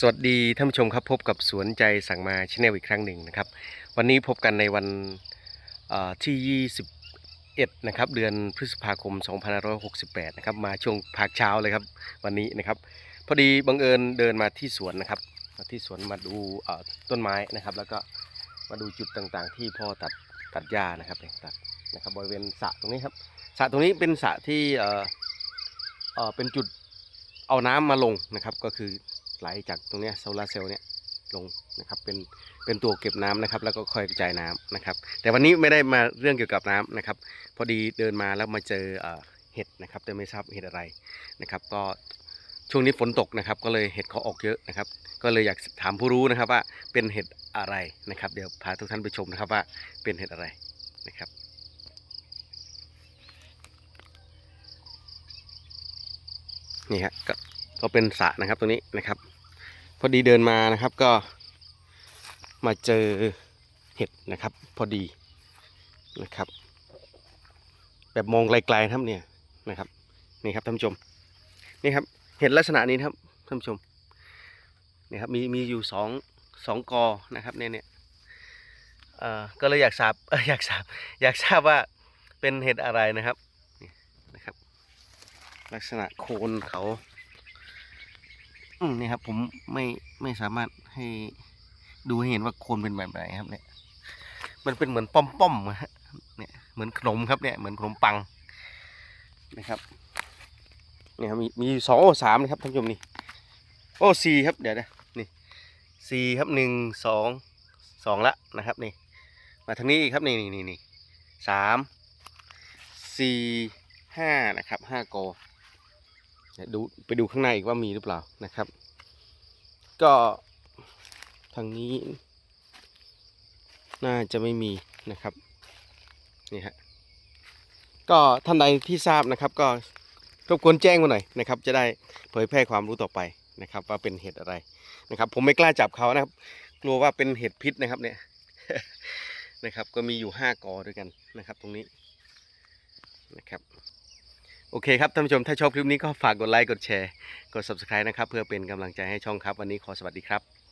สวัสดีท่านผู้ชมครับพบกับสวนใจสั่งมาชแนลอีกครั้งหนึ่งนะครับ วันนี้พบกันในวันที่ 21 นะครับ เดือนพฤษภาคม 2568 นะครับ มาช่วงภาคเช้าเลยครับวันนี้นะครับ พอดีบังเอิญเดินมาที่สวนนะครับมาที่สวนมาดูต้นไม้นะครับ แล้วก็มาดูจุดต่างๆ ที่พ่อตัดตัดหญ้านะครับตัดนะครับบริเวณสระตรงนี้ครับสระตรงนี้เป็นสระที่เอ่อเอ่อเป็นจุดเอาน้ำมาลงนะครับก็คือ ไหลจากตรงนี้โซลาร์เซลล์เนี่ยลงนะครับเป็นเป็นตัวเก็บน้ำนะครับ แล้วก็คอยกระจายน้ำนะครับ แต่วันนี้ไม่ได้มาเรื่องเกี่ยวกับน้ำนะครับ พอดีเดินมาแล้วมาเจอเอ่อเห็ดนะครับ แต่ไม่ทราบเห็ดอะไรนะครับ ก็ช่วงนี้ฝนตกนะครับ ก็เลยเห็ดเขาออกเยอะนะครับ ก็เลยอยากถามผู้รู้นะครับว่าเป็นเห็ดอะไรนะครับ เดี๋ยวพาทุกท่านไปชมนะครับว่าเป็นเห็ดอะไรนะครับนี่ฮะก็ ก็เป็นสระนะครับตรงนี้นะครับ พอดีเดินมานะครับก็มาเจอเห็ดนะครับ พอดีนะครับ แบบมองไกลๆครับเนี่ยนะครับนี่ครับท่านผู้ชมนี่ครับเห็ดลักษณะนี้ครับท่านผู้ชมนี่ครับมีมีอยู่สองสองกอนะครับเนี่ยเนี่ยเอ่อก็เลยอยากทราบเอ่ออยากทราบอยากทราบว่าเป็นเห็ดอะไรนะครับนี่นะครับ ลักษณะโคนเขา อืมนี่ครับ ผมไม่ไม่สามารถให้ดูให้เห็นว่าโคนเป็นแบบไหนครับ เนี่ย มันเป็นเหมือนป้อมๆอะฮะเนี่ยเหมือนขนมครับเนี่ยเหมือนขนมปังนะครับเนี่ยครับมีมีสองโอ้สามนะครับท่านผู้ชมนี่โอ้สี่ครับเดี๋ยวนะนี่สี่ครับหนึ่งสองสองละนะครับนี่ มาทางนี้อีกครับนี่นี่นี่สามสี่ห้านะครับห้ากอ ดูไปดูข้างในอีกว่ามีหรือเปล่านะครับ ก็ทางนี้ น่าจะไม่มีนะครับนี่ฮะก็ท่านใดที่ทราบนะครับ ก็รบกวนแจ้งมาหน่อยนะครับ จะได้เผยแพร่ความรู้ต่อไปนะครับ ว่าเป็นเห็ดอะไรนะครับ ผมไม่กล้าจับเขานะครับ กลัวว่าเป็นเห็ดพิษนะครับเนี่ยนะครับ ก็มีอยู่ห้ากอด้วยกันนะครับ ตรงนี้นะครับ เคครับท่านผู้ชมถ้าชอบคลิปนี้ก็ฝากกดไลค์กดแชร์กด subscribe นะครับเพื่อเป็นกำลังใจให้ช่องครับ วันนี้ขอสวัสดีครับ